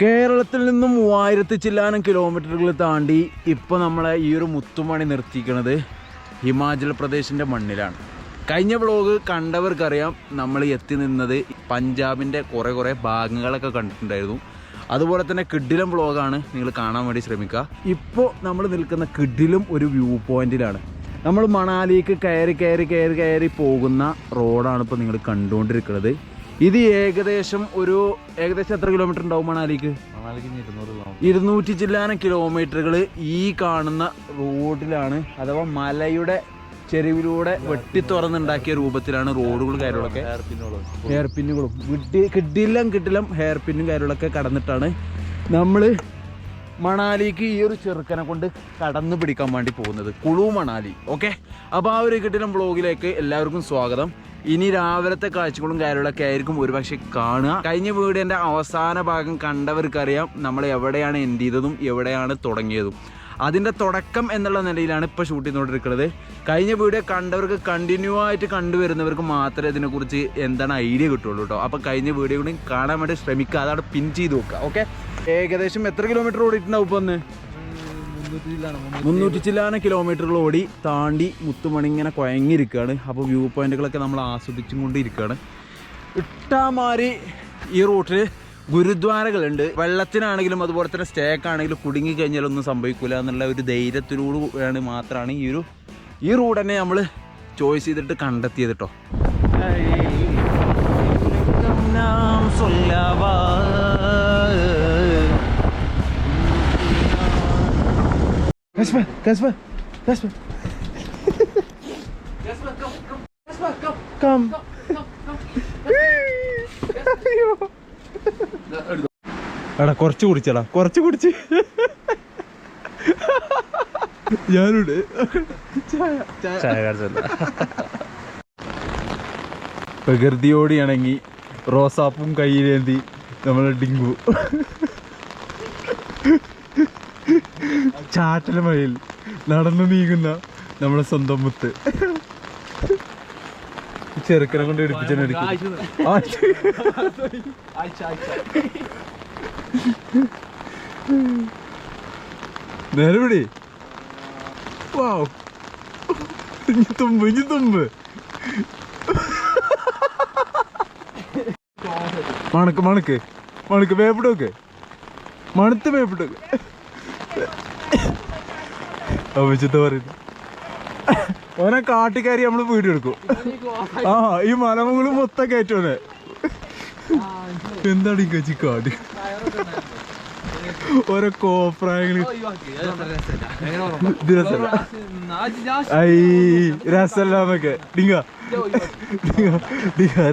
കേരളത്തിൽ നിന്നും മൂവായിരത്തി ചില്ലാനം കിലോമീറ്ററുകൾ താണ്ടി ഇപ്പോൾ നമ്മളെ ഈ ഒരു മുത്തുമണി നിർത്തിക്കുന്നത് ഹിമാചൽ പ്രദേശിന്റെ മണ്ണിലാണ്. കഴിഞ്ഞ വ്ളോഗ് കണ്ടവർക്കറിയാം നമ്മൾ എത്തി നിന്നത് പഞ്ചാബിന്റെ കുറേ കുറേ ഭാഗങ്ങളൊക്കെ കണ്ടിട്ടുണ്ടായിരുന്നു. അതുപോലെ തന്നെ കിഡിലും വ്ളോഗാണ് നിങ്ങൾ കാണാൻ വേണ്ടി ശ്രമിക്കുക. ഇപ്പോൾ നമ്മൾ നിൽക്കുന്ന കിഡിലും ഒരു വ്യൂ പോയിന്റിലാണ് നമ്മൾ മണാലിക്ക് കയറി കയറി കയറി കയറി പോകുന്ന റോഡാണ് ഇപ്പോൾ നിങ്ങൾ കണ്ടുകൊണ്ടിരിക്കുന്നത്. ഇത് ഏകദേശം ഒരു ഏകദേശം എത്ര കിലോമീറ്റർ ഉണ്ടാവും മണാലിക്ക്? ഇരുന്നൂറ്റി ചില്ലാന കിലോമീറ്ററുകൾ ഈ കാണുന്ന റോഡിലാണ് അഥവാ മലയുടെ ചെരുവിലൂടെ വെട്ടി തുറന്നുണ്ടാക്കിയ രൂപത്തിലാണ് റോഡുകൾ കാര്യങ്ങളൊക്കെ. ഹെയർ പിന്നുകളും വിട്ടി കിട്ടില്ല. കിട്ടില്ല ഹെയർ പിന്നും കാര്യങ്ങളൊക്കെ കടന്നിട്ടാണ് നമ്മൾ മണാലിക്ക് ഈ ഒരു ചെറുക്കനെ കൊണ്ട് കടന്നു പിടിക്കാൻ വേണ്ടി പോകുന്നത്. കുളു മണാലി. ഓക്കെ അപ്പോൾ ആ ഒരു കിട്ടിലും ബ്ലോഗിലേക്ക് എല്ലാവർക്കും സ്വാഗതം. ഇനി രാവിലത്തെ കാഴ്ചകളും കാര്യങ്ങളൊക്കെ ആയിരിക്കും ഒരുപക്ഷെ കാണുക. കഴിഞ്ഞ വീടിന്റെ അവസാന ഭാഗം കണ്ടവർക്കറിയാം നമ്മൾ എവിടെയാണ് എൻഡ് ചെയ്തതും എവിടെയാണ് തുടങ്ങിയതും. അതിന്റെ തുടക്കം എന്നുള്ള നിലയിലാണ് ഇപ്പോൾ ഷൂട്ട് ചെയ്തുകൊണ്ടിരിക്കുന്നത്. കഴിഞ്ഞ വീഡിയോ കണ്ടവർക്ക് കണ്ടിന്യൂ ആയിട്ട് കണ്ടുവരുന്നവർക്ക് മാത്രമേ ഇതിനെക്കുറിച്ച് എന്താണ് ഐഡിയ കിട്ടുള്ളൂ കേട്ടോ. അപ്പോൾ കഴിഞ്ഞ വീഡിയോ കൂടി കാണാൻ വേണ്ടി ശ്രമിക്കുക. അതാണ് പിൻ ചെയ്ത് നോക്കുക ഓക്കെ ഏകദേശം എത്ര കിലോമീറ്റർ ഓടിയിട്ടുണ്ടാവും ഇപ്പോൾ ഒന്ന് മുന്നൂറ്റി ചില്ലാന കിലോമീറ്ററുകൾ ഓടി താണ്ടി മുത്തുമണി ഇങ്ങനെ കുഴങ്ങിയിരിക്കുകയാണ് അപ്പോൾ വ്യൂ പോയിന്റുകളൊക്കെ നമ്മൾ ആസ്വദിച്ചും കൊണ്ടിരിക്കുകയാണ് ഇട്ടാമാരി ഈ റൂട്ടിൽ ഗുരുദ്വാരകളുണ്ട്. വെള്ളത്തിനാണെങ്കിലും അതുപോലെ തന്നെ സ്റ്റേക്ക് ആണെങ്കിലും കുടുങ്ങി കഴിഞ്ഞാൽ ഒന്നും സംഭവിക്കില്ല എന്നുള്ള ഒരു ധൈര്യത്തിനോട് വേണം മാത്രമാണ് ഈ ഒരു ഈ റൂട്ട് തന്നെ നമ്മൾ ചോയ്സ് ചെയ്തിട്ട് കണ്ടെത്തിയത് കേട്ടോ Kasper, Kasper, Kasper. Come. അയ്യോ. എടാ കുറച്ച് കുടിച്ചടാ കുറച്ച് കുടിച്ച്. ഞാനുണ്ട്. ചായ ചായ. പ്രകൃതിയോട് ഇണങ്ങി റോസാപ്പും കയ്യിലേന്തി നമ്മളെ ഡിങ്കു. ചാറ്റൽ മഴയിൽ നടന്നു നീങ്ങുന്ന നമ്മുടെ സ്വന്തം മുത്ത്. ചെറുക്കനെ കൊണ്ട് എടുപ്പിച്ചു നേരെ പിടി വാവ്. ഇനി തുമ്പ് ഇനി തുമ്പ്. മണക്ക് മണക്ക് മണക്ക് വേപ്പിട്ടോക്ക് മണത്ത് വേപ്പിട്ടോക്ക് അഭിജിത്ത പറയുന്നു. ഓനെ കാട്ടിക്കാരി നമ്മൾ വീട് എടുക്കും. ആ ഈ മലമുകളും മൊത്തം കയറ്റോനെ എന്താണ് ഈ കച്ചി കാട്? ഓരോ കോപ്രായങ്ങൾ. ഐ രസല്ലാമൊക്കെ ഡിങ്ക.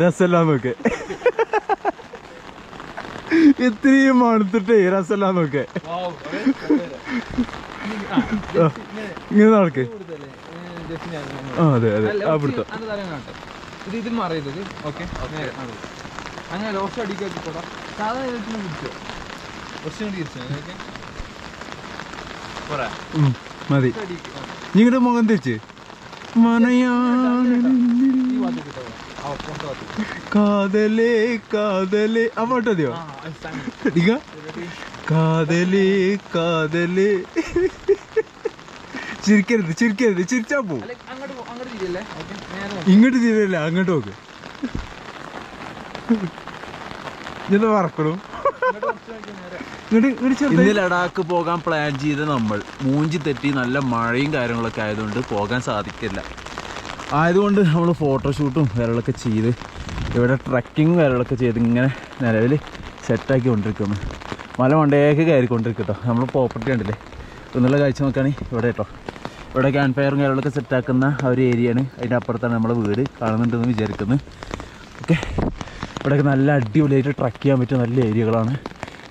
രസല്ലാന്നൊക്കെ ഇത്രയും മണത്തിട്ടേ രസല്ലാന്നൊക്കെ ഇങ്ങനെ നടക്ക്. ആ അതെ അതെ. ആ പിടുത്തം ഇത് ഇതിൽ മാറിയത് ഓക്കെ അങ്ങനെ ലോസ്റ്റ് അടിക്കാക്കി പോടാ സാധാ ഇതിനെ പിടിച്ചോ. കുറച്ചും കൂടി തിരിച്ചു മതി. നിങ്ങളുടെ മുഖം തിരിച്ച്. കാതലേ കാതലേ. ആ പാട്ട് Ready? കാതലേ കാതലേ. ചിരിക്കരുത് ചിരിക്കരുത് ചിരിച്ചാ പോവും ഇങ്ങോട്ട് അങ്ങോട്ട് അങ്ങോട്ട് തിരിയല്ലേ? ഓക്കെ ഇങ്ങോട്ട് തിരിയല്ല അങ്ങോട്ട് നോക്ക്. ഇത് വറക്കണു? ഇങ്ങോട്ട് കുറച്ച് നോക്കി നേരെ. ഇന്ന് ലഡാക്ക് പോകാൻ പ്ലാൻ ചെയ്ത നമ്മൾ മൂഞ്ചി തെറ്റി നല്ല മഴയും കാര്യങ്ങളൊക്കെ ആയതുകൊണ്ട് പോകാൻ സാധിക്കില്ല. ആയതുകൊണ്ട് നമ്മൾ ഫോട്ടോഷൂട്ടും കാര്യങ്ങളൊക്കെ ചെയ്ത് ഇവിടെ ട്രക്കിങ്ങും കാര്യങ്ങളൊക്കെ ചെയ്ത് ഇങ്ങനെ നിലവിൽ സെറ്റാക്കി കൊണ്ടിരിക്കുന്നു. മല മണ്ടേക്ക് കയറിക്കൊണ്ടിരിക്കട്ടോ നമ്മൾ പ്രോപ്പർട്ടി ഉണ്ടല്ലേ ഒന്നുള്ള കാഴ്ച നോക്കുകയാണെങ്കിൽ ഇവിടെ കേട്ടോ ഇവിടെ ക്യാൻ ഫയറും കാര്യങ്ങളൊക്കെ സെറ്റാക്കുന്ന ആ ഒരു ഏരിയയാണ് അതിന്റെ അപ്പുറത്താണ് നമ്മുടെ വീട്. കാണുന്നുണ്ടെന്ന് വിചാരിക്കുന്നത് ഓക്കെ ഇവിടെയൊക്കെ നല്ല അടിപൊളിയായിട്ട് ട്രക്ക് ചെയ്യാൻ പറ്റിയ നല്ല ഏരിയകളാണ്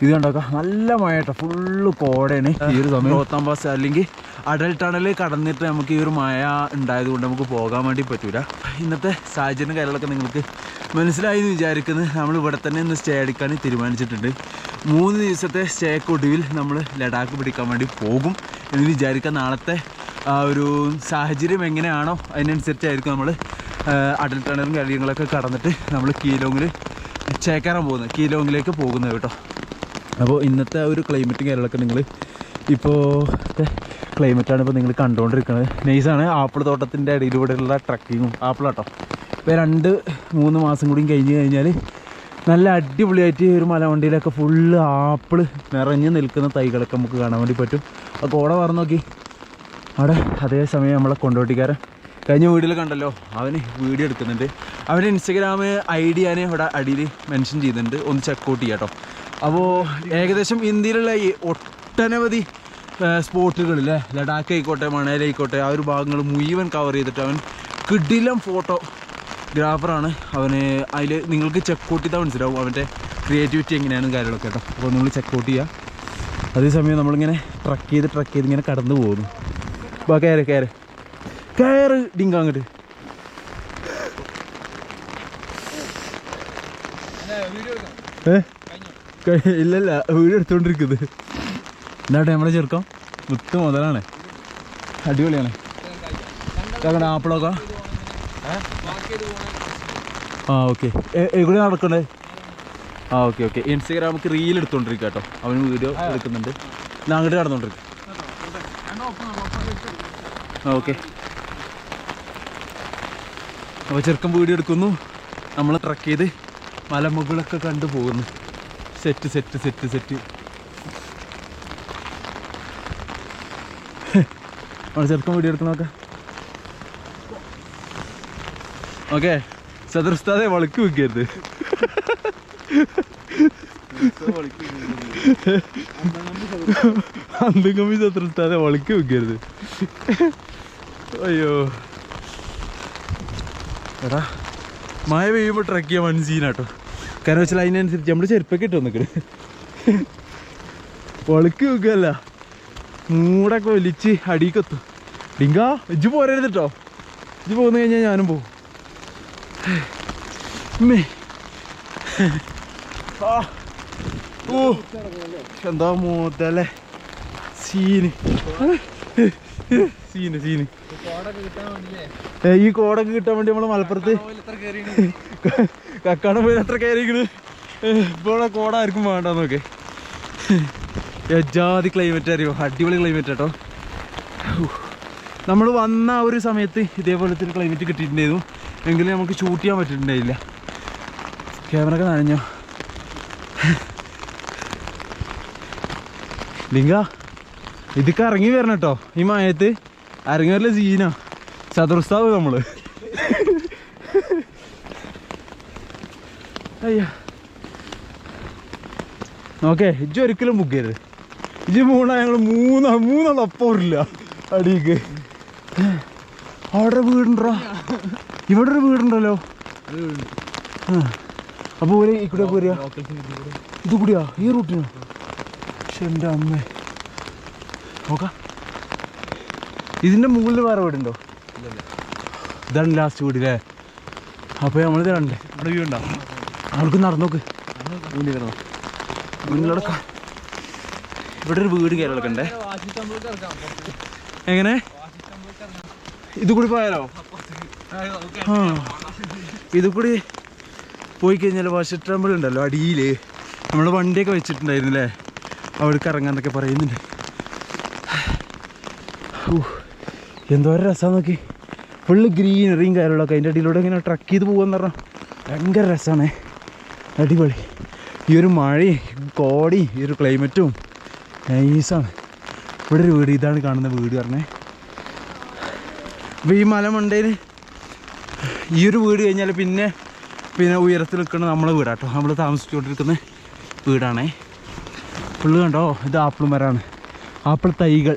ഇത് കണ്ടോക്ക? നല്ല മഴ കേട്ടോ ഫുള്ള് കോടയാണ് ഈ ഒരു സമയം. പത്താം പാസ് അല്ലെങ്കിൽ അടൽ ടണൽ കടന്നിട്ട് നമുക്ക് ഈ ഒരു മഴ ഉണ്ടായത് കൊണ്ട് നമുക്ക് പോകാൻ വേണ്ടി പറ്റൂല. ഇന്നത്തെ സാഹചര്യം കാര്യങ്ങളൊക്കെ നിങ്ങൾക്ക് മനസ്സിലായി എന്ന് വിചാരിക്കുന്നത് നമ്മൾ ഇവിടെ തന്നെ ഇന്ന് സ്റ്റേ അടിക്കാൻ തീരുമാനിച്ചിട്ടുണ്ട്. മൂന്ന് ദിവസത്തെ സ്റ്റേക്ക് ഒടുവിൽ നമ്മൾ ലഡാക്ക് പിടിക്കാൻ വേണ്ടി പോകും എന്ന് വിചാരിക്കാം. നാളത്തെ ആ ഒരു സാഹചര്യം എങ്ങനെയാണോ അതിനനുസരിച്ചായിരിക്കും നമ്മൾ അടൽ ടണലും കാര്യങ്ങളൊക്കെ കടന്നിട്ട് നമ്മൾ കീലോങ്ങിൽ ചേക്കാറാൻ പോകുന്നത്. കീലോങ്ങിലേക്ക് പോകുന്നത് കേട്ടോ. അപ്പോൾ ഇന്നത്തെ ഒരു ക്ലൈമറ്റും കാര്യങ്ങളൊക്കെ നിങ്ങൾ ഇപ്പോൾ ക്ലൈമറ്റാണ് ഇപ്പോൾ നിങ്ങൾ കണ്ടുകൊണ്ടിരിക്കുന്നത് നൈസാണ് ആപ്പിൾ തോട്ടത്തിന്റെ ഇടയിലൂടെയുള്ള ട്രക്കിങ്ങും ആപ്പിൾ കേട്ടോ ഇപ്പോൾ രണ്ട് മൂന്ന് മാസം കൂടി കഴിഞ്ഞ് കഴിഞ്ഞാൽ നല്ല അടിപൊളിയായിട്ട് ഒരു മലവണ്ടിയിലൊക്കെ ഫുള്ള് ആപ്പിൾ നിറഞ്ഞ് നിൽക്കുന്ന തൈകളൊക്കെ നമുക്ക് കാണാൻ വേണ്ടി പറ്റും. അപ്പോൾ കോട പറഞ്ഞു നോക്കി. അവിടെ അതേസമയം നമ്മളെ കൊണ്ടോട്ടിക്കാരൻ. കഴിഞ്ഞ വീഡിയോയിൽ കണ്ടല്ലോ അവന് വീഡിയോ എടുക്കുന്നുണ്ട്. അവന്റെ ഇൻസ്റ്റഗ്രാം ഐ ഡി ഞാൻ ഇവിടെ അടിയിൽ മെൻഷൻ ചെയ്തിട്ടുണ്ട് ഒന്ന് ചെക്കൗട്ട് ചെയ്യാം കേട്ടോ അപ്പോൾ ഏകദേശം ഇന്ത്യയിലുള്ള ഈ ഒട്ടനവധി സ്പോട്ടുകളില്ലേ ലഡാക്ക് ആയിക്കോട്ടെ മണാലി ആയിക്കോട്ടെ ആ ഒരു ഭാഗങ്ങൾ മുഴുവൻ കവർ ചെയ്തിട്ട് അവൻ കിടിലം ഫോട്ടോ ഗ്രാഫറാണ് അവന് അതിൽ നിങ്ങൾക്ക് ചെക്കൗട്ട് ചെയ്താൽ മനസ്സിലാവും അവന്റെ ക്രിയേറ്റിവിറ്റി എങ്ങനെയാണ് കാര്യങ്ങളൊക്കെ കേട്ടോ. അപ്പോൾ നിങ്ങൾ ചെക്കൗട്ട് ചെയ്യുക. അതേസമയം നമ്മളിങ്ങനെ ട്രക്ക് ചെയ്ത് ട്രക്ക് ചെയ്ത് ഇങ്ങനെ കടന്നു പോകുന്നു. ബാ കയറ് കയറ് കയറ് ഡിങ്ക അങ്ങോട്ട്. ഏ? ഇല്ലല്ല വീട് എടുത്തോണ്ടിരിക്കുന്നത് എന്താട്ടെ നമ്മളെ ചെറുക്കം. മുത്ത് മുതലാണ്. അടിപൊളിയാണ്. കേൾക്കണ ആപ്പിളൊക്കെ ആ ഓക്കെ. എവിടെ നടക്കണ്ടേ ആ ഓക്കെ ഓക്കെ. ഇൻസ്റ്റഗ്രാമിക്ക് റീൽ എടുത്തോണ്ടിരിക്കുക കേട്ടോ. അവന് വീഡിയോ എടുക്കുന്നുണ്ട്. ഞാൻ അങ്ങോട്ട് കടന്നോണ്ടിരിക്കും ഓക്കെ. അപ്പോൾ ചെറുക്കൻ വീഡിയോ എടുക്കുന്നു. നമ്മൾ ട്രക്ക് ചെയ്ത് മലമുകളൊക്കെ കണ്ടു പോകുന്നു. സെറ്റ് സെറ്റ് സെറ്റ് സെറ്റ് നമ്മൾ ചെറുക്കൻ വീഡിയോ എടുക്കണമൊക്കെ ഓക്കെ. സദർസ്ഥാതെ വളക്ക് വെക്കരുത്. അന്തുകമ്മി സദർസ്ഥാതെ വളക്ക് വെക്കരുത്. അയ്യോ. എടാ മഴ പെയ്യുമ്പോൾ ട്രക്ക് ചെയ്യാൻ വൺ സീനാട്ടോ കാരണം വെച്ചാൽ അതിനനുസരിച്ച് നമ്മൾ ചെരുപ്പൊക്കെ ഇട്ടോ വന്നിക്കണ്. വളക്ക് വെക്കുകയല്ല മൂടൊക്കെ വലിച്ച് അടിക്കെത്തും ഡിങ്കാ ഇജ്ജ് പോരരുത് കേട്ടോ ഇജ്ജ് പോന്നു കഴിഞ്ഞാൽ ഞാനും ഓ എന്താ മൂത്തല്ലേ സീന് സീന് സീന്. ഈ കോടൊക്കെ കിട്ടാൻ വേണ്ടി നമ്മൾ മലപ്പുറത്ത് കക്കാടം പോയി എത്ര കയറിക്കണ് ഇപ്പോഴെ കോട ആർക്കും വേണ്ട നോക്കെ ജാതി ക്ലൈമറ്റ് അറിയോ അടിപൊളി ക്ലൈമറ്റ് കേട്ടോ നമ്മൾ വന്ന ആ ഒരു സമയത്ത് ഇതേപോലത്തെ ഒരു ക്ലൈമറ്റ് കിട്ടിയിട്ടുണ്ടായിരുന്നു. എങ്കിലും നമുക്ക് ഷൂട്ട് ചെയ്യാൻ പറ്റിയിട്ടുണ്ടായില്ല. ക്യാമറ ഒക്കെ നനഞ്ഞോ? ലിംഗ? ഇതൊക്കെ ഇറങ്ങി വരണം കേട്ടോ ഈ മയത്ത് ഇറങ്ങി വരല സീനാ. ചതുർസ്ഥാവ് നമ്മൾ. അയ്യാ. നോക്കേ ഇജ്ജ് ഒരിക്കലും ബുക്ക് ചെയ്ത് ഇജ്ജ് മൂന്നാ ഞങ്ങൾ മൂന്നാ മൂന്നാൾ അപ്പോറില്ല അടിക്ക്. അവിടെ വീടുണ്ടോ? ഇവിടെ ഒരു വീടുണ്ടല്ലോ. അപ്പൊ ഇക്കൂടെ പോരുക. ഇത് കൂടിയാ? ഈ റൂട്ടിനോ? പക്ഷെ എന്റെ അമ്മ. നോക്കാം. ഇതിന്റെ മുകളിൽ വേറെ വീടുണ്ടോ? ഇതാണ് ലാസ്റ്റ് വീടില്ലേ അപ്പൊ നമ്മളിത് കണ്ടേ. അവിടെ വ്യൂ ഉണ്ടോ? അവൾക്ക് നടന്നോക്ക് മുന്നിലൂടെ കാ- ഇവിടെ ഒരു വീട് കയറി. എങ്ങനെ? ഇത് കൂടി പോയാലോ? ആ, ആ ഇത് കൂടി പോയി കഴിഞ്ഞാൽ വാഷ് ടെമ്പിൾ ഉണ്ടല്ലോ അടിയിൽ നമ്മൾ വണ്ടിയൊക്കെ വെച്ചിട്ടുണ്ടായിരുന്നില്ലേ? അവിടേക്ക് ഇറങ്ങാന്നൊക്കെ പറയുന്നുണ്ട്. എന്തോരം രസമാണ് നോക്കി. ഫുള്ള് ഗ്രീനറിയും കാര്യങ്ങളൊക്കെ. അതിന്റെ അടിയിലൂടെ ഇങ്ങനെ ട്രക്ക് ചെയ്ത് പോകാന്ന് പറഞ്ഞാൽ ഭയങ്കര രസമാണ് അടിപൊളി. ഈ ഒരു മഴയും കോടിയും ഈ ഒരു ക്ലൈമറ്റും നൈസാണ് ഇവിടെ ഒരു വീട് ഇതാണ് കാണുന്ന വീട് പറഞ്ഞേ. അപ്പോൾ ഈ മലമുണ്ടേന് ഈ ഒരു വീട് കഴിഞ്ഞാൽ പിന്നെ പിന്നെ ഉയരത്തിൽ നിൽക്കുന്ന നമ്മളെ വീടാട്ടോ. നമ്മൾ താമസിച്ചുകൊണ്ടിരിക്കുന്ന വീടാണേ. ഫുള്ള് കണ്ടോ? ഇത് ആപ്പിൾ മരമാണ് ആപ്പിൾ തൈകൾ.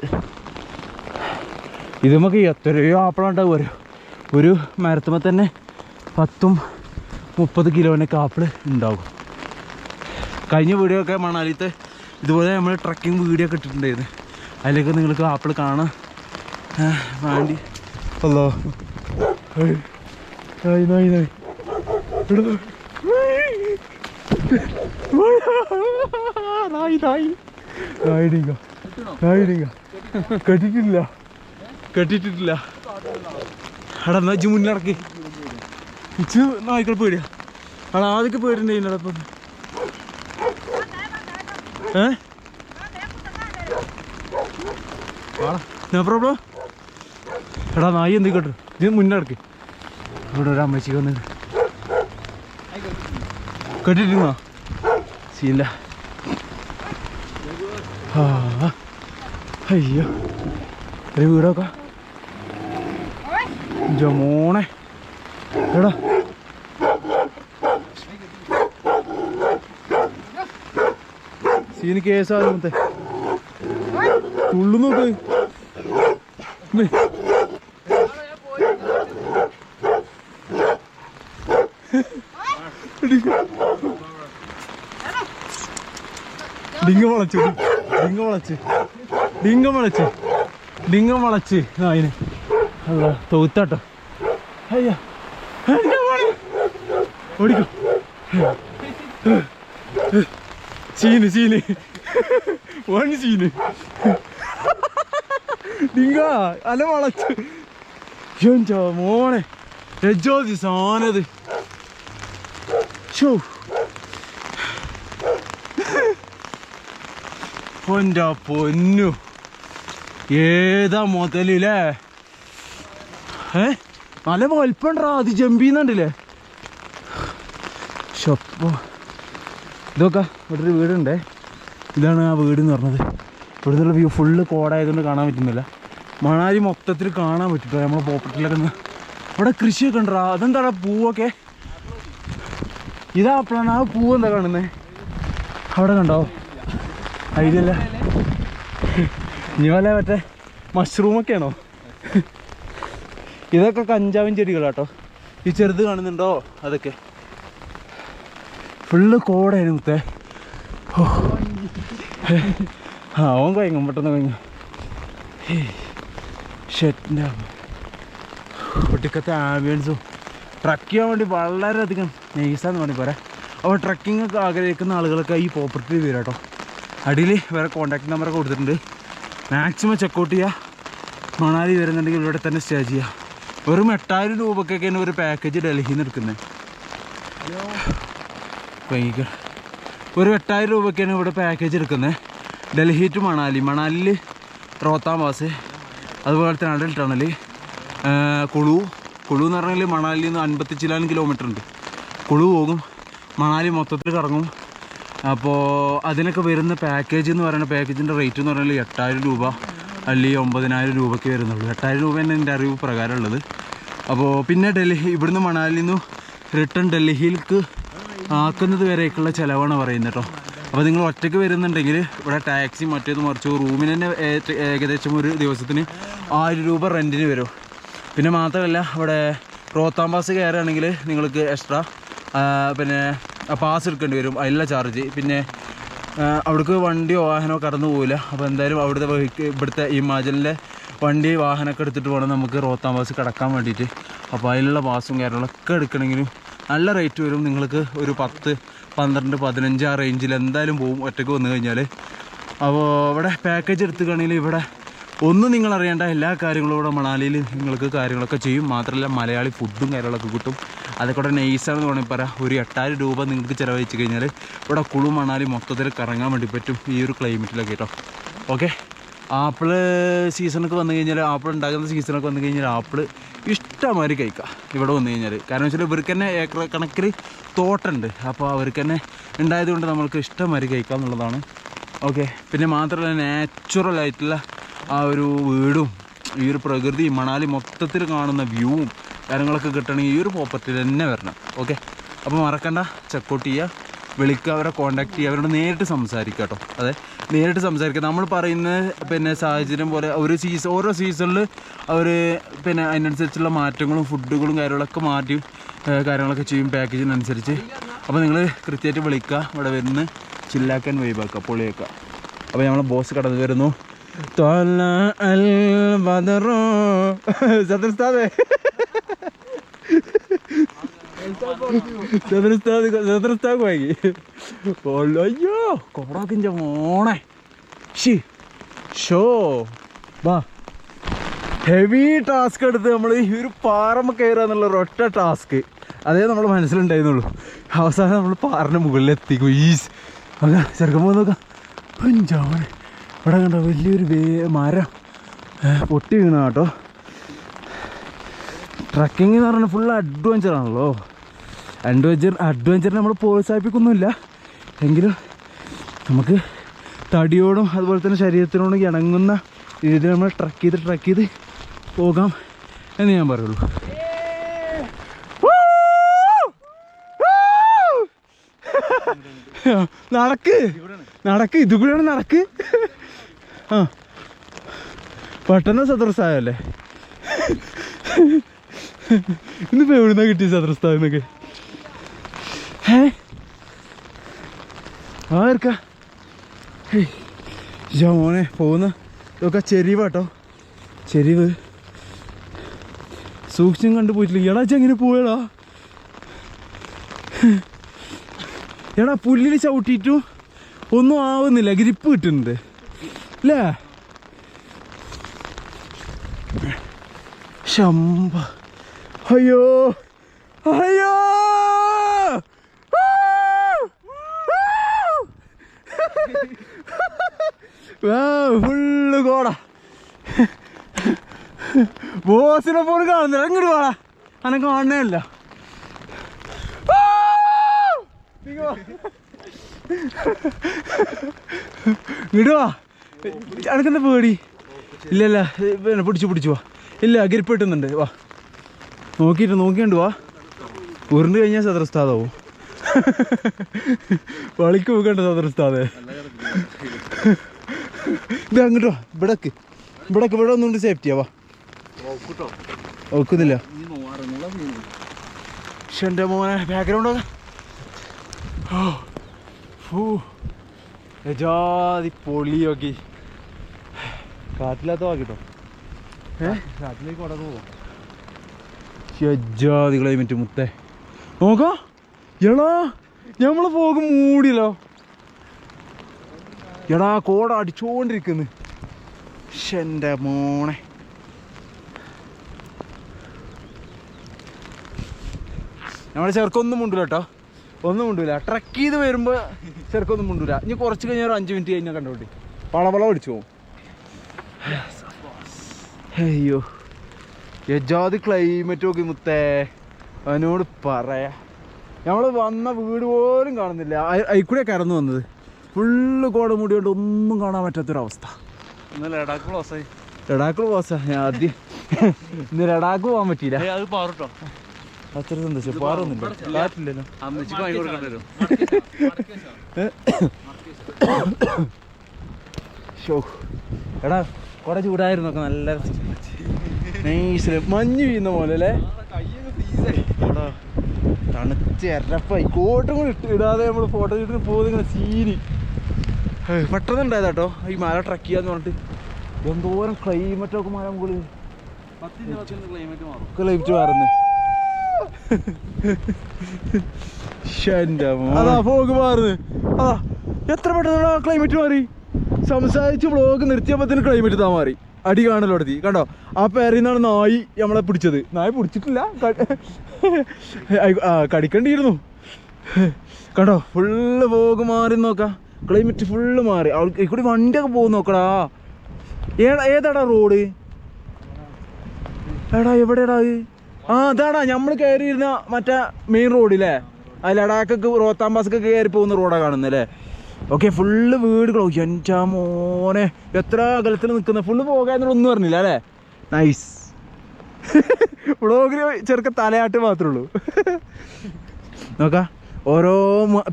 ഇത് നമുക്ക് എത്രയോ ആപ്പിളുണ്ടാവും ഒരു ഒരു മരത്തുമ്പോൾ തന്നെ പത്തും മുപ്പത് കിലോനൊക്കെ ആപ്പിൾ ഉണ്ടാവും. കഴിഞ്ഞ വീഡിയോ ഒക്കെ മണാലിത്തെ ഇതുപോലെ നമ്മൾ ട്രക്കിംഗ് വീഡിയോ ഒക്കെ ഇട്ടിട്ടുണ്ടായിരുന്നു. അതിലൊക്കെ നിങ്ങൾക്ക് ആപ്പിൾ കാണാൻ വേണ്ടി. അല്ലോ കെട്ടിട്ടില്ല കെട്ടിട്ടിട്ടില്ല എടാ എന്നാ ഇജ്ജ് മുന്നിലിറക്കി ഇച്ച് നായ്ക്കൾ പേടിയാ. എടാ ആദ്യമൊക്കെ പേടിണ്ടായിരുന്നു ഇപ്പം. ഏ? No problem? എടാ നായി എന്ത് കേട്ടോ? ഇത് മുന്നേ ഇറക്ക് ഇവിടെ ഒരു അമ്മച്ചിക്ക് വന്ന് കെട്ടിട്ടിരുന്നോ സീല്ല ആ അയ്യോ. ഒരു വീടൊക്കെ? ജമോണെ എടാ. സീന് കേസാണ് മുത്തേ തുള്ളു നോക്ക്. ഡിങ്ങ വളച്ചു ഡിങ്ക വളച്ച് ഡിങ്ക വളച്ച്. ഡിങ്ക വളച്ച്. അതിന്. അല്ല തൊഴുത്താട്ടോ. അയ്യ. ചീന് ഓടിക്കോ. സീന് സീന് വൺ സീന് ഡിങ്ക അല വളച്ച്. എന്റെ മോനെ. രജോതി സാനത്. ഷോ എന്റെ പൊന്നു. ഏതാ മുതലില്ലേ ഏ? നല്ല വലിപ്പണ്ടാ അത് ജമ്പിന്നുണ്ടല്ലേ ഷപ്പോ ഇതൊക്കെ ഇവിടെ ഒരു വീടുണ്ടേ. ഇതാണ് ആ വീട് എന്ന് പറഞ്ഞത്. ഇവിടെ നിന്നുള്ള വ്യൂ ഫുള്ള് കോടായതുകൊണ്ട് കാണാൻ പറ്റുന്നില്ല. മണാലി മൊത്തത്തിൽ കാണാൻ പറ്റിട്ടോ നമ്മളെ പോപ്പറ്റിലൊക്കെ ഇവിടെ കൃഷിയൊക്കെ ഉണ്ടോ അതെന്താടാ പൂവൊക്കെ? ഇതാ അപ്പോഴാണ് ആ പൂവ് എന്താ കാണുന്നത് അവിടെ കണ്ടോ? ഐഡിയല്ല ഇനി വല്ല മറ്റേ മഷ്റൂമൊക്കെയാണോ ഇതൊക്കെ കഞ്ചാവിൻ ചെടികളാട്ടോ. ഈ ചെറുത് കാണുന്നുണ്ടോ അതൊക്കെ? ഫുള്ള് കോടയാണ് മുത്തേ. ആ അവൻ കൊയങ്ങും പെട്ടെന്ന് കൊയങ്ങും. ഷെറ്റിന്റെ ഒട്ടിക്കത്തെ ആംബിയൻസും ട്രക്ക് ചെയ്യാൻ വേണ്ടി വളരെയധികം നൈസാന്ന് വേണമെങ്കിൽ പറയാം അപ്പോൾ ട്രക്കിംഗ് ഒക്കെ ആഗ്രഹിക്കുന്ന ആളുകളൊക്കെ ഈ പ്രോപ്പർട്ടി വരാം കേട്ടോ അടിയിൽ വേറെ കോൺടാക്ട് നമ്പറൊക്കെ കൊടുത്തിട്ടുണ്ട്. മാക്സിമം ചെക്കൗട്ട് ചെയ്യുക മണാലി വരുന്നുണ്ടെങ്കിൽ ഇവിടെ തന്നെ സ്റ്റേ ചെയ്യുക വെറും എട്ടായിരം രൂപക്കൊക്കെയാണ് ഒരു പാക്കേജ് ഡൽഹിയിൽ നിന്ന് എടുക്കുന്നത് ഒരു എട്ടായിരം രൂപയ്ക്കാണ് ഇവിടെ പാക്കേജ് എടുക്കുന്നത് ഡൽഹി ടു മണാലി. മണാലിയിൽ റോത്താം പാസ് അതുപോലെ തന്നെ അടൽ ടണൽ കുളു. കുളു എന്ന് പറഞ്ഞാൽ മണാലിയിൽ നിന്ന് അൻപത്തി ചിലാനും കിലോമീറ്റർ ഉണ്ട്. കുളു പോകും. മണാലി മൊത്തത്തിൽ കറങ്ങും. അപ്പോൾ അതിനൊക്കെ വരുന്ന പാക്കേജ് എന്ന് പറയുന്ന പാക്കേജിന്റെ റേറ്റ് എന്ന് പറഞ്ഞാൽ എട്ടായിരം രൂപ അല്ലെങ്കിൽ ഒമ്പതിനായിരം രൂപയ്ക്ക് വരുന്നുള്ളൂ. എട്ടായിരം രൂപ തന്നെ എന്റെ അറിവ് പ്രകാരമുള്ളത്. അപ്പോൾ പിന്നെ ഡൽഹി ഇവിടുന്ന് മണാലിയിൽ നിന്ന് റിട്ടേൺ ഡൽഹിയിലേക്ക് ആക്കുന്നത് വരേക്കുള്ള ചിലവാണ് പറയുന്നത് കേട്ടോ അപ്പോൾ നിങ്ങൾ ഒറ്റയ്ക്ക് വരുന്നുണ്ടെങ്കിൽ ഇവിടെ ടാക്സി മറ്റേത് മറിച്ചു റൂമിന് തന്നെ ഏകദേശം ഒരു ദിവസത്തിന് ആയിരം രൂപ റെന്റിന് വരും. പിന്നെ മാത്രമല്ല ഇവിടെ റോത്താം പാസ് കയറുകയാണെങ്കിൽ നിങ്ങൾക്ക് എക്സ്ട്രാ പിന്നെ പാസ് എടുക്കേണ്ടി വരും. അതിലുള്ള ചാർജ് പിന്നെ അവിടേക്ക് വണ്ടിയോ വാഹനമോ കടന്നു പോകില്ല അപ്പോൾ എന്തായാലും അവിടുത്തെ വഹിക്ക് ഇവിടുത്തെ ഹിമാചലിലെ വണ്ടി വാഹനമൊക്കെ എടുത്തിട്ട് വേണം നമുക്ക് റോത്താം പാസ് കടക്കാൻ വേണ്ടിയിട്ട്. അപ്പോൾ അതിലുള്ള പാസും കാര്യങ്ങളൊക്കെ എടുക്കണമെങ്കിലും നല്ല റേറ്റ് വരും. നിങ്ങൾക്ക് ഒരു പത്ത് പന്ത്രണ്ട് പതിനഞ്ച് ആ റേഞ്ചിൽ എന്തായാലും പോകും ഒറ്റയ്ക്ക് വന്നു കഴിഞ്ഞാൽ അപ്പോൾ ഇവിടെ പാക്കേജ് എടുത്തുകയാണെങ്കിൽ ഇവിടെ ഒന്നും നിങ്ങൾ അറിയേണ്ട എല്ലാ കാര്യങ്ങളും ഇവിടെ മണാലിയിൽ നിങ്ങൾക്ക് കാര്യങ്ങളൊക്കെ ചെയ്യും. മാത്രമല്ല മലയാളി ഫുഡും കാര്യങ്ങളൊക്കെ കിട്ടും. അതൊക്കെ ഇവിടെ നൈസാണെന്ന് വേണമെങ്കിൽ പറയാം. ഒരു എട്ടായിരം രൂപ നിങ്ങൾക്ക് ചിലവഴിച്ച് കഴിഞ്ഞാൽ ഇവിടെ കുളു മണാലി മൊത്തത്തിൽ കറങ്ങാൻ വേണ്ടി പറ്റും ഈ ഒരു ക്ലൈമറ്റിലൊക്കെ കേട്ടോ ഓക്കെ ആപ്പിൾ സീസണൊക്കെ വന്നു കഴിഞ്ഞാൽ ആപ്പിൾ ഉണ്ടാകുന്ന സീസണൊക്കെ വന്നു കഴിഞ്ഞാൽ ആപ്പിൾ ഇഷ്ടമാതിരി കഴിക്കാം ഇവിടെ വന്നു കഴിഞ്ഞാൽ കാരണം വെച്ചാൽ ഇവർക്ക് തന്നെ ഏക്കർ കണക്കിൽ തോട്ടമുണ്ട് അപ്പോൾ അവർക്ക് തന്നെ ഉണ്ടായത് കൊണ്ട് നമ്മൾക്ക് ഇഷ്ടമാതിരി കഴിക്കാം എന്നുള്ളതാണ്. ഓക്കെ പിന്നെ മാത്രമല്ല നാച്ചുറൽ ആയിട്ടുള്ള ആ ഒരു വീടും ഈ ഒരു പ്രകൃതി മണാലി മൊത്തത്തിൽ കാണുന്ന വ്യൂവും കാര്യങ്ങളൊക്കെ കിട്ടണമെങ്കിൽ ഈ ഒരു പോപ്പത്തിൽ തന്നെ വരണം. ഓക്കെ അപ്പോൾ മറക്കണ്ട. ചെക്കൗട്ട് ചെയ്യുക. വിളിക്കുക. അവരെ കോൺടാക്ട് ചെയ്യുക. അവരോട് നേരിട്ട് സംസാരിക്കുക കേട്ടോ. അതെ? നേരിട്ട് സംസാരിക്കുക. നമ്മൾ പറയുന്ന പിന്നെ സാഹചര്യം പോലെ ഒരു സീസൺ ഓരോ സീസണിൽ അവർ പിന്നെ അതിനനുസരിച്ചുള്ള മാറ്റങ്ങളും ഫുഡുകളും കാര്യങ്ങളൊക്കെ മാറ്റി കാര്യങ്ങളൊക്കെ ചെയ്യും. പാക്കേജിനനുസരിച്ച് അപ്പോൾ നിങ്ങൾ കൃത്യമായിട്ട് വിളിക്കുക. ഇവിടെ വരുന്ന ചില്ലാക്കാൻ വൈബാക്കുക പൊളിയാക്കുക അപ്പോൾ നമ്മളെ ബോസ് കടന്നു വരുന്നു. ത്വല البدر ബദറു. استاذ. സദർ ഉസ്താദ് സദർ ഉസ്താദ് വാങ്ങി അയ്യോ കോടാക്കിന്റെ മോണെ. ഷി ഷോ വാ. ഹെവി ടാസ്ക് എടുത്ത് നമ്മൾ ഈ ഒരു പാറമ കയറുക എന്നുള്ള ഒറ്റ ടാസ്ക് അതേ നമ്മൾ മനസ്സിലുണ്ടായിരുന്നുള്ളൂ. അവസാനം നമ്മൾ പാറിന്റെ മുകളിൽ എത്തിക്കും ഈസ് അങ്ങനെ ചെറുക്കുമ്പോൾ നോക്കാം. അഞ്ചാവൻ ഇവിടെ കണ്ട വലിയൊരു വേ മരം. പൊട്ടി വീണ കേട്ടോ. ട്രക്കിംഗ് എന്ന് പറഞ്ഞാൽ ഫുൾ അഡ്വഞ്ചറാണല്ലോ അഡ്വഞ്ചർ അഡ്വഞ്ചർ നമ്മൾ പ്രോത്സാഹിപ്പിക്കൊന്നുമില്ല. എങ്കിലും നമുക്ക് തടിയോടും അതുപോലെ തന്നെ ശരീരത്തിനോടും ഇണങ്ങുന്ന രീതിയിൽ നമ്മൾ ട്രക്ക് ചെയ്ത് ട്രക്ക് ചെയ്ത് പോകാം എന്ന് ഞാൻ പറയുള്ളൂ. നടക്ക്. നടക്ക്. ഇതുകൂടെയാണ് നടക്ക്. പെട്ടെന്ന് സദൃസ്ഥായല്ലേ ഇന്നിപ്പോ എവിടുന്ന കിട്ടി സത്രസ്ഥാനൊക്കെ ഏ മോനെ പോകുന്ന. ഇതൊക്കെ ചെരിവാട്ടോ ചെരിവ്. സൂക്ഷിച്ചും കണ്ടു പോയിട്ടില്ല. എടാ എങ്ങനെ പോയടാ? എടാ പുല്ലിൽ ചവിട്ടിയിട്ടും ഒന്നും ആവുന്നില്ല. ഗ്രിപ്പ് കിട്ടുന്നുണ്ട്. അല്ലേ ശമ്പ അയ്യോ. അയ്യോ. ഫുള്ള് കോട ബോസിനെ പോലും കാണുന്നില്ല. അങ്ങോട്ട് പോടാ അനക്ക് കാണണേ ഇല്ല ഇടുവാ അനക്കെന്താ പേടി? ഇല്ല ഇല്ല. പിന്നെ പിടിച്ചു പിടിച്ചു വാ. ഇല്ല ഗ്രിപ്പ് കിട്ടുന്നുണ്ട് വാ. നോക്കിയിട്ട് നോക്കിയുണ്ട് വാ. ഉരുണ്ട് കഴിഞ്ഞാൽ സദർസ്ഥാതാവും വളിക്ക് പോകണ്ട സദർസ്ഥാതെ ഇത് അങ്ങോട്ടോ ഇവിടക്ക്. ഇവിടക്ക് ഇവിടെ ഒന്നുകൊണ്ട് സേഫ്റ്റിയാ വാ. ഒക്കുന്നില്ല. പക്ഷെ എന്റെ മോനെ ബാക്ക്ഗ്രൗണ്ട് ജാതി പൊളിയൊക്കെ. കാട്ടില്ലാത്ത വാക്കിട്ടോ കാട്ടിലേക്ക് കൊട പോവാം. ജാതി ക്ലൈമറ്റ് മുത്തേ. നോക്കോ. എടാ ഞമ്മൾ പോകും മൂടിയല്ലോ. എടാ കോട അടിച്ചോണ്ടിരിക്കുന്നു. എന്റെ മോനെ. നമ്മളെ ചെറുക്കൊന്നും മുണ്ടില്ല കേട്ടോ ഒന്നും മുണ്ടില്ല ട്രക്ക് ചെയ്ത് വരുമ്പോൾ ചെറുക്കൊന്നും മുണ്ടില്ല ഇനി കുറച്ച് കഴിഞ്ഞാൽ ഒരു അഞ്ച് മിനിറ്റ് കഴിഞ്ഞാൽ കണ്ടോട്ടി. പളവളം അടിച്ചു പോകും അയ്യോ. യജാതി ക്ലൈമറ്റ് നോക്കി മുത്തേ. അവനോട് പറയാ. നമ്മൾ വന്ന വീട് പോലും കാണുന്നില്ല. അതിക്കൂടെ കിടന്നു വന്നത്. ഫുള്ള് കോട മുടി കൊണ്ട് ഒന്നും കാണാൻ പറ്റാത്തൊരവസ്ഥ ഇന്ന് ലഡാക്ക് ക്ലോസായി ലഡാക്ക് ക്ലോസാ ഞാൻ ആദ്യം ഇന്ന് ലഡാക്ക് പോകാൻ പറ്റിയില്ല. അത് പാറട്ടോ അത്ര സന്തോഷം. പാറൊന്നുമില്ല കാറ്റില്ലല്ലോ ഷോ. എടാ കുറെ ചൂടായിരുന്നു ഒക്കെ നല്ല നൈസിൽ മഞ്ഞ് വീഴുന്ന പോലെ അല്ലേ? തണുത്ത് എരപ്പായി. കോട്ടും കൂടി ഇട്ട് ഇടാതെ നമ്മൾ ഫോട്ടോ ഷൂട്ടിന് പോകുന്ന ഇങ്ങനെ സീന് പെട്ടെന്ന് ഉണ്ടായത് കേട്ടോ ഈ മല ട്രക്ക് ചെയ്യാന്ന് പറഞ്ഞിട്ട്. എന്തോരം ക്ലൈമറ്റ് ഒക്കെ മല മുകളിൽ ക്ലൈമറ്റ് മാറുന്നു. അതാ ഫോഗ് മാറുന്നു. അതാ എത്ര പെട്ടെന്ന് ക്ലൈമറ്റ് മാറി? സംസാരിച്ച് വ്ളോഗ് തന്നെ ക്ലൈമറ്റ് താ മാറി. അടി കാണല്ലോ അടുത്തി കണ്ടോ? ആ പേരിൽ നിന്നാണ് നായി നമ്മളെ പിടിച്ചത്. നായി പിടിച്ചിട്ടില്ല. കടിക്കണ്ടിയിരുന്നു. കണ്ടോ? ഫുള്ള് ഫോഗ് മാറി നോക്കാം. ക്ലൈമറ്റ് ഫുള്ള് മാറി. അവൾക്ക് കൂടി വണ്ടിയൊക്കെ പോകും നോക്കടാ. ഏടാ ഏതാടാ റോഡ് എടാ എവിടെടാ ആ അതാടാ നമ്മൾ കയറിയിരുന്ന മറ്റേ മെയിൻ റോഡില്ലേ ആ ലഡാക്കൊക്കെ റോത്താം പാസൊക്കെ കയറി പോകുന്ന റോഡാണ് കാണുന്നല്ലേ? ഓക്കെ ഫുള്ള് വീടുകളോ എന്റെ മോനെ എത്ര അകലത്തിൽ നിൽക്കുന്ന? ഫുള്ള് പോകാന്നുള്ള ഒന്നും പറഞ്ഞില്ല അല്ലേ? നൈസ് വ്ളോഗിൽ ചെറുക്ക തലയാട്ട് മാത്രമേ ഉള്ളൂ. നോക്കാം. ഓരോ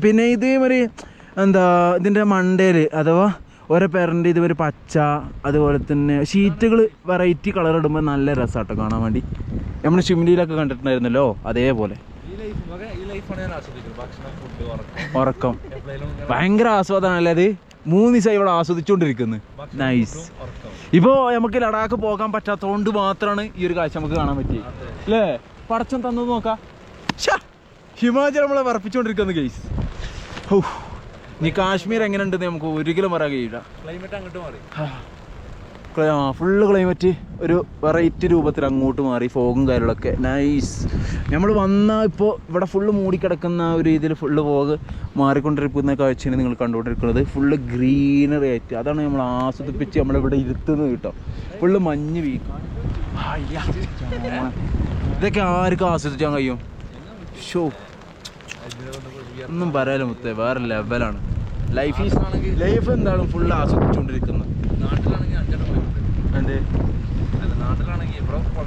പിന്നെ ഇതേമാതിരി എന്താ ഇതിന്റെ മണ്ടയിൽ അഥവാ ഓരോ പേരന്റെ ഇതുവരെ പച്ച അതുപോലെ തന്നെ ഷീറ്റുകൾ വെറൈറ്റി കളർ ഇടുമ്പോൾ നല്ല രസമാട്ടോ കാണാൻ വേണ്ടി. നമ്മൾ ഷിമിലിയിലൊക്കെ കണ്ടിട്ടുണ്ടായിരുന്നല്ലോ അതേപോലെ. ഉറക്കം. ഭയങ്കര ആസ്വാദനല്ലേ അത്? മൂന്ന് ദിവസമായി ഇവിടെ ആസ്വദിച്ചുകൊണ്ടിരിക്കുന്നു നൈസ് ഇപ്പോ ഇപ്പോൾ നമുക്ക് ലഡാക്ക് പോകാൻ പറ്റാത്തതുകൊണ്ട് മാത്രമാണ് ഈ ഒരു കാഴ്ച നമുക്ക് കാണാൻ പറ്റിയത് അല്ലേ? പടച്ചം തന്നത് നോക്കാം. ഹിമാചൽ നമ്മളെ പറപ്പിച്ചുകൊണ്ടിരിക്കുന്നു കേസ് ഓ ഇനി കാശ്മീർ എങ്ങനെ ഉണ്ടെന്ന് നമുക്ക് ഒരിക്കലും പറയാൻ കഴിയില്ല. ക്ലൈമറ്റ് അങ്ങോട്ട് മാറി. ഫുള്ള് ക്ലൈമറ്റ് ഒരു വെറൈറ്റി രൂപത്തിൽ അങ്ങോട്ട് മാറി ഫോഗും കാര്യങ്ങളൊക്കെ. നൈസ് നമ്മൾ വന്ന ഇപ്പോൾ ഇവിടെ ഫുള്ള് മൂടിക്കിടക്കുന്ന ഒരു രീതിയിൽ ഫുള്ള് ഫോഗ് മാറിക്കൊണ്ടിരിക്കുന്ന കാഴ്ചയാണ് നിങ്ങൾ കണ്ടുകൊണ്ടിരിക്കുന്നത്. ഫുള്ള് ഗ്രീനറി ആയിട്ട്. അതാണ് നമ്മൾ ആസ്വദിപ്പിച്ച് നമ്മളിവിടെ ഇരുത്തുന്നത് കേട്ടോ. ഫുള്ള് മഞ്ഞ് വീക്കും. ഇതൊക്കെ ആർക്കും ആസ്വദിക്കാൻ കഴിയും? ഷോ ഒന്നും പറയാലോ മുത്തേ. വേറെ ലെവലാണ് ലൈഫ് ഈസ് ലൈഫ് എന്താണ് ഫുള്ള് ആസ്വദിച്ചുകൊണ്ടിരിക്കുന്നത് നാട്ടിലാണെങ്കിൽ അഞ്ചെണ്ണം പോയിട്ടുണ്ട് എന്തേ അല്ല നാട്ടിലാണെങ്കിൽ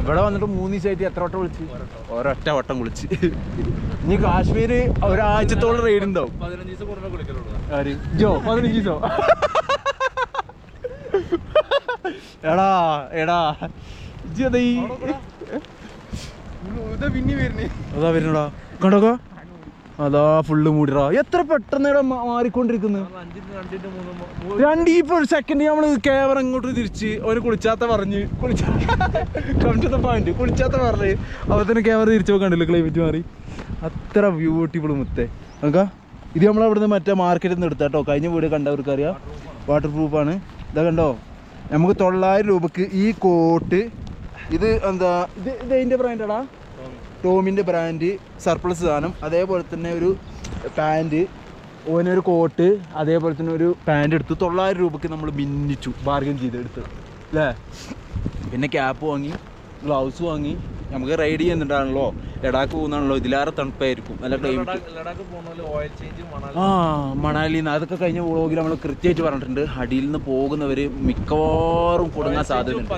ഇവിടെ വന്നിട്ട് മൂന്ന് ദിവസമായിട്ട് എത്ര വട്ടം വിളിച്ച്? ഒരൊറ്റ വട്ടം വിളിച്ച്. ഇനി കാശ്മീര് ഒരാഴ്ചത്തോളം റെയ്ഡ് ഉണ്ടാവും. ജോ പതിനഞ്ച് ദിവസോ? എടാ എടാ. ഇജ്ജി അതാ ഈ ഇതാ പിന്നെ വരുന്നേ. അതാ വരുന്നടാ. കണ്ടോക്കോ? അതാ ഫുള്ള് മൂടിടാ എത്ര പെട്ടെന്ന് ഇവിടെ മാറിക്കൊണ്ടിരിക്കുന്നത് രണ്ട് ഈ സെക്കൻഡ് നമ്മൾ ക്യാമറ ഇങ്ങോട്ട് തിരിച്ച് അവന് കുളിച്ചാത്ത പറഞ്ഞ് കുളിച്ച കമിച്ചത്തെ പോയിന്റ് കുളിച്ചാത്ത പറഞ്ഞ് അവ തന്നെ ക്യാമറ തിരിച്ചു നോക്കണ്ടല്ലോ ക്ലൈമറ്റ് മാറി. അത്ര ബ്യൂട്ടിഫുൾ മുത്തേ. നോക്കാ ഇത് നമ്മൾ അവിടുന്ന് മറ്റേ മാർക്കറ്റിൽ നിന്ന് എടുത്താട്ടോ കഴിഞ്ഞ വീട് കണ്ടവർക്ക് അറിയാം. വാട്ടർ പ്രൂഫാണ് ഇതാ കണ്ടോ? നമുക്ക് തൊള്ളായിരം രൂപക്ക് ഈ കോട്ട് ഇത് എന്താ? ഇത് ഇത് അതിന്റെ ബ്രാൻഡാടാ ടോമിന്റെ ബ്രാൻഡ് സർപ്ലസ് സാധനം അതേപോലെ തന്നെ ഒരു പാന്റ് ഓനൊരു കോട്ട് അതേപോലെ തന്നെ ഒരു പാന്റ് എടുത്തു തൊള്ളായിരം രൂപയ്ക്ക് നമ്മൾ മിന്നിച്ചു ബാർഗൻ ചെയ്ത് എടുത്ത് അല്ലേ പിന്നെ ക്യാപ്പ് വാങ്ങി. ഗ്ലൗസ് വാങ്ങി. നമുക്ക് റൈഡ് ചെയ്യുന്നുണ്ടാണല്ലോ. ലഡാക്ക് പോകുന്നതാണല്ലോ ഇതിലേറെ തണുപ്പായിരിക്കും. നല്ല ക്ലൈമറ്റ് മണാലി ആ മണാലിയിൽ നിന്ന് അതൊക്കെ കഴിഞ്ഞ വ്ളോഗിൽ നമ്മൾ കൃത്യമായിട്ട് പറഞ്ഞിട്ടുണ്ട്. അടിയിൽ നിന്ന് പോകുന്നവർ മിക്കവാറും കുടുങ്ങാൻ സാധ്യതയുണ്ട്.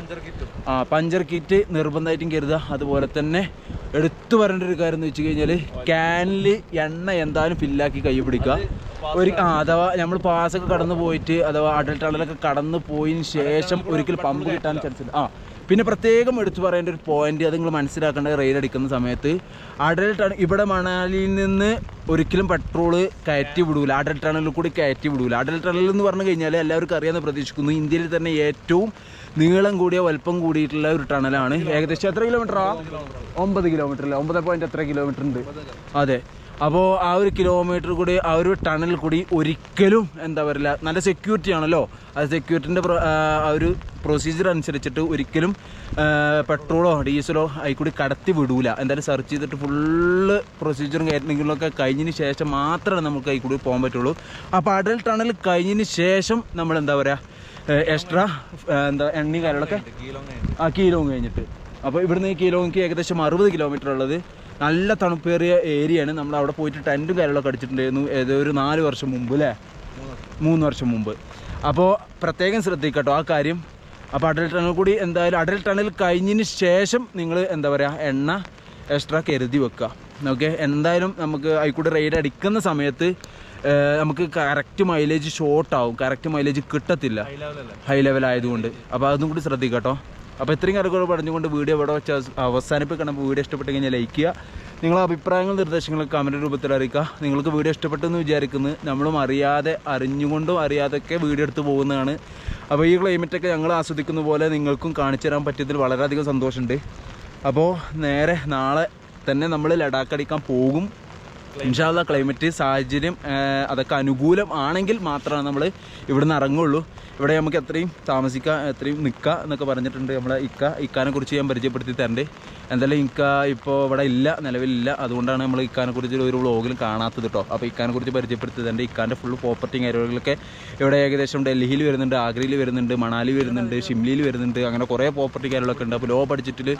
ആ പഞ്ചർ കിറ്റ് നിർബന്ധമായിട്ടും കരുതുക. അതുപോലെ തന്നെ എടുത്തു വരേണ്ട ഒരു കാര്യം എന്ന് വെച്ച് കഴിഞ്ഞാൽ ക്യാനിൽ എണ്ണ എന്തായാലും ഫില്ലാക്കി കൈ പിടിക്കുക. ഒരു ആ അഥവാ നമ്മൾ പാസ്സൊക്കെ കടന്നു പോയിട്ട് അഥവാ അടൽ ടണലൊക്കെ കടന്നു പോയതിന് ശേഷം ഒരിക്കലും പമ്പ് കിട്ടാൻ ചാൻസ് ഉണ്ട് ആ പിന്നെ പ്രത്യേകം എടുത്തു പറയേണ്ട ഒരു പോയിന്റ് അത് നിങ്ങൾ മനസ്സിലാക്കേണ്ട റെയിൽ അടിക്കുന്ന സമയത്ത് അടൽ ടണൽ ഇവിടെ മണാലിയിൽ നിന്ന് ഒരിക്കലും പെട്രോൾ കയറ്റി വിടൂല. അടൽ ടണലിൽ കൂടി കയറ്റി വിടൂല. അടൽ ടണൽ എന്ന് പറഞ്ഞു കഴിഞ്ഞാൽ എല്ലാവർക്കും അറിയാമെന്ന് പ്രതീക്ഷിക്കുന്നു. ഇന്ത്യയിൽ തന്നെ ഏറ്റവും നീളം കൂടിയ വലുപ്പം കൂടിയിട്ടുള്ള ഒരു ടണലാണ് ഏകദേശം എത്ര കിലോമീറ്ററാ ഒമ്പത് കിലോമീറ്റർ അല്ലേ? ഒമ്പത് പോയിന്റ് എത്ര കിലോമീറ്റർ ഉണ്ട്? അതെ. അപ്പോൾ ആ ഒരു കിലോമീറ്റർ കൂടി ആ ഒരു ടണൽ കൂടി ഒരിക്കലും എന്താ പറയുക നല്ല സെക്യൂരിറ്റി ആണല്ലോ. ആ സെക്യൂരിറ്റിന്റെ ആ ഒരു പ്രൊസീജിയർ അനുസരിച്ചിട്ട് ഒരിക്കലും പെട്രോളോ ഡീസലോ അതിൽ കൂടി കടത്തി വിടൂല. എന്തായാലും സെർച്ച് ചെയ്തിട്ട് ഫുള്ള് പ്രൊസീജിയറും കാര്യങ്ങളൊക്കെ കഴിഞ്ഞതിന് ശേഷം മാത്രമേ നമുക്ക് അതിൽ കൂടി പോകാൻ പറ്റുള്ളൂ. അപ്പോൾ അടൽ ടണൽ കഴിഞ്ഞതിന് ശേഷം നമ്മൾ എന്താ പറയുക എക്സ്ട്രാ എന്താ എണ്ണയും കാര്യങ്ങളൊക്കെ ആ കീലോങ് കഴിഞ്ഞിട്ട്. അപ്പോൾ ഇവിടുന്ന് ഈ കീലോങ്ങിക്ക് ഏകദേശം അറുപത് കിലോമീറ്റർ ഉള്ളത്. നല്ല തണുപ്പേറിയ ഏരിയയാണ്. നമ്മൾ അവിടെ പോയിട്ട് ടെന്റും കാര്യങ്ങളൊക്കെ അടിച്ചിട്ടുണ്ടായിരുന്നു. ഏതോ ഒരു നാല് വർഷം മുമ്പ് അല്ലേ മൂന്ന് വർഷം മുമ്പ്. അപ്പോൾ പ്രത്യേകം ശ്രദ്ധിക്കട്ടോ ആ കാര്യം. അപ്പോൾ അടൽ ടണൽ കൂടി എന്തായാലും അടൽ ടണൽ കഴിഞ്ഞതിന് ശേഷം നിങ്ങൾ എന്താ പറയുക എണ്ണ എക്സ്ട്രാ കരുതി വെക്കുക ഓക്കെ എന്തായാലും നമുക്ക് അതിൽക്കൂടി റൈഡ് അടിക്കുന്ന സമയത്ത് നമുക്ക് കറക്റ്റ് മൈലേജ് ഷോർട്ട് ആവും. കറക്റ്റ് മൈലേജ് കിട്ടത്തില്ല. ഹൈ ലെവൽ ആയതുകൊണ്ട്. അപ്പോൾ അതും കൂടി ശ്രദ്ധിക്കട്ടോ. അപ്പോൾ ഇത്രയും കാര്യങ്ങൾ പറഞ്ഞുകൊണ്ട് വീഡിയോ ഇവിടെ വെച്ച് അവസാനിപ്പിക്കണം. വീഡിയോ ഇഷ്ടപ്പെട്ട് കഴിഞ്ഞാൽ ലൈക്ക് ചെയ്യുക. നിങ്ങളെ അഭിപ്രായങ്ങളും നിർദ്ദേശങ്ങളും കമന്റ് രൂപത്തിൽ അറിയിക്കുക. നിങ്ങൾക്ക് വീഡിയോ ഇഷ്ടപ്പെട്ടെന്ന് വിചാരിക്കുന്നു. നമ്മളും അറിയാതെ അറിഞ്ഞുകൊണ്ടും അറിയാതൊക്കെ വീഡിയോ എടുത്ത് പോകുന്നതാണ്. അപ്പോൾ ഈ ക്ലൈമറ്റൊക്കെ ഞങ്ങൾ ആസ്വദിക്കുന്ന പോലെ നിങ്ങൾക്കും കാണിച്ചു തരാൻ പറ്റിയതിൽ വളരെയധികം സന്തോഷമുണ്ട്. അപ്പോൾ നേരെ നാളെ തന്നെ നമ്മൾ ലഡാക്ക് അടിക്കാൻ പോകും. ഇൻഷാല്ല ക്ലൈമറ്റ് സാഹചര്യം അതൊക്കെ അനുകൂലം ആണെങ്കിൽ മാത്രമാണ് നമ്മൾ ഇവിടെ നിന്ന് ഇറങ്ങുള്ളൂ. ഇവിടെ നമുക്ക് എത്രയും താമസിക്കാം എത്രയും നിൽക്കുക എന്നൊക്കെ പറഞ്ഞിട്ടുണ്ട് നമ്മളെ ഇക്ക. ഇക്കാനെ കുറിച്ച് ഞാൻ പരിചയപ്പെടുത്തി തരണ്ട്. എന്തായാലും ഇക്ക ഇപ്പോൾ ഇവിടെ ഇല്ല നിലവിലില്ല. അതുകൊണ്ടാണ് നമ്മൾ ഇക്കാനെ കുറിച്ച് ഒരു വ്ളോഗിലും കാണാത്തത് കേട്ടോ അപ്പോൾ ഇക്കാനെ കുറിച്ച് പരിചയപ്പെടുത്തി തരണ്ട്. ഇക്കാന്റെ ഫുൾ പ്രോപ്പർട്ടിയും കാര്യങ്ങളൊക്കെ ഇവിടെ ഏകദേശം ഡൽഹിയിൽ വരുന്നുണ്ട് ആഗ്രയിൽ വരുന്നുണ്ട് മണാലി വരുന്നുണ്ട് ഷിംലയിൽ വരുന്നുണ്ട്. അങ്ങനെ കുറേ പ്രോപ്പർട്ടി കാര്യങ്ങളൊക്കെ ഉണ്ട്. അപ്പോൾ ലോ ബഡ്ജറ്റിൽ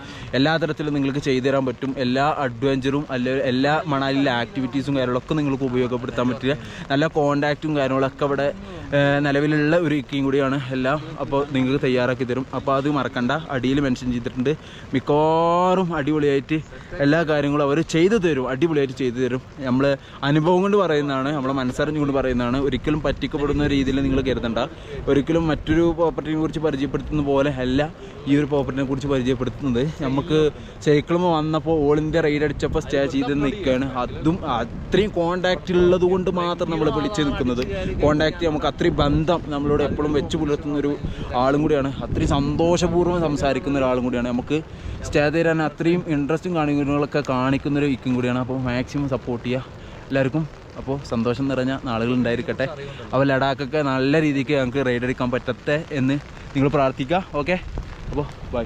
എല്ലാ തരത്തിലും നിങ്ങൾക്ക് ചെയ്തു തരാൻ പറ്റും. എല്ലാ അഡ്വഞ്ചറും അല്ല എല്ലാ മണാലിയിലെ ആക്ടിവിറ്റീസും കാര്യങ്ങളൊക്കെ നിങ്ങൾക്ക് ഉപയോഗപ്പെടുത്താൻ പറ്റിയ നല്ല കോണ്ടാക്റ്റും കാര്യങ്ങളൊക്കെ ഇവിടെ നിലവിലുള്ള ഒരു ഇക്കയും കൂടിയാണ് എല്ലാം അപ്പോൾ നിങ്ങൾക്ക് തയ്യാറാക്കി തരും. അപ്പോൾ അത് മറക്കണ്ട. അടിയിൽ മെൻഷൻ ചെയ്തിട്ടുണ്ട്. മിക്കവാറും അടിപൊളിയായിട്ട് എല്ലാ കാര്യങ്ങളും അവർ ചെയ്തു തരും. അടിപൊളിയായിട്ട് ചെയ്തു തരും. നമ്മൾ അനുഭവം കൊണ്ട് പറയുന്നതാണ് നമ്മളെ മനസ്സറിഞ്ഞുകൊണ്ട് പറയുന്നതാണ്. ഒരിക്കലും പറ്റിക്കപ്പെടുന്ന രീതിയിൽ നിങ്ങൾ കരുതണ്ട. ഒരിക്കലും മറ്റൊരു പ്രോപ്പർട്ടിയെ കുറിച്ച് പരിചയപ്പെടുത്തുന്ന പോലെ അല്ല ഈ ഒരു പ്രോപ്പർട്ടിനെ കുറിച്ച് പരിചയപ്പെടുത്തുന്നത്. നമുക്ക് സൈക്കിളും വന്നപ്പോൾ ഓൾ ഇന്ത്യ റൈഡ് അടിച്ചപ്പോൾ സ്റ്റേ ചെയ്ത് നിൽക്കുകയാണ്. അതും അത്രയും കോണ്ടാക്റ്റ് ഉള്ളത് കൊണ്ട് മാത്രം നമ്മൾ വിളിച്ച് നിൽക്കുന്നത്. കോണ്ടാക്റ്റ് നമുക്ക് അത്രയും ബന്ധം നമ്മളോട് എപ്പോഴും വെച്ച് പുലർത്തുന്ന ഒരു ആളും കൂടിയാണ്. അത്രയും സന്തോഷപൂർവം സംസാരിക്കുന്ന ഒരാളും കൂടിയാണ്. നമുക്ക് സ്റ്റേ തരാൻ അത്രയും ഇൻട്രസ്റ്റും കാണികളൊക്കെ കാണിക്കുന്ന ഒരു ഇക്കും കൂടിയാണ്. അപ്പോൾ മാക്സിമം സപ്പോർട്ട് ചെയ്യുക എല്ലാവർക്കും. അപ്പോൾ സന്തോഷം നിറഞ്ഞ നാളുകൾ ഉണ്ടായിരിക്കട്ടെ. അപ്പോൾ ലഡാക്കൊക്കെ നല്ല രീതിക്ക് ഞങ്ങൾക്ക് റൈഡ് എടുക്കാൻ പറ്റട്ടെ എന്ന് നിങ്ങൾ പ്രാർത്ഥിക്കുക. ഓക്കെ അപ്പോൾ ബൈ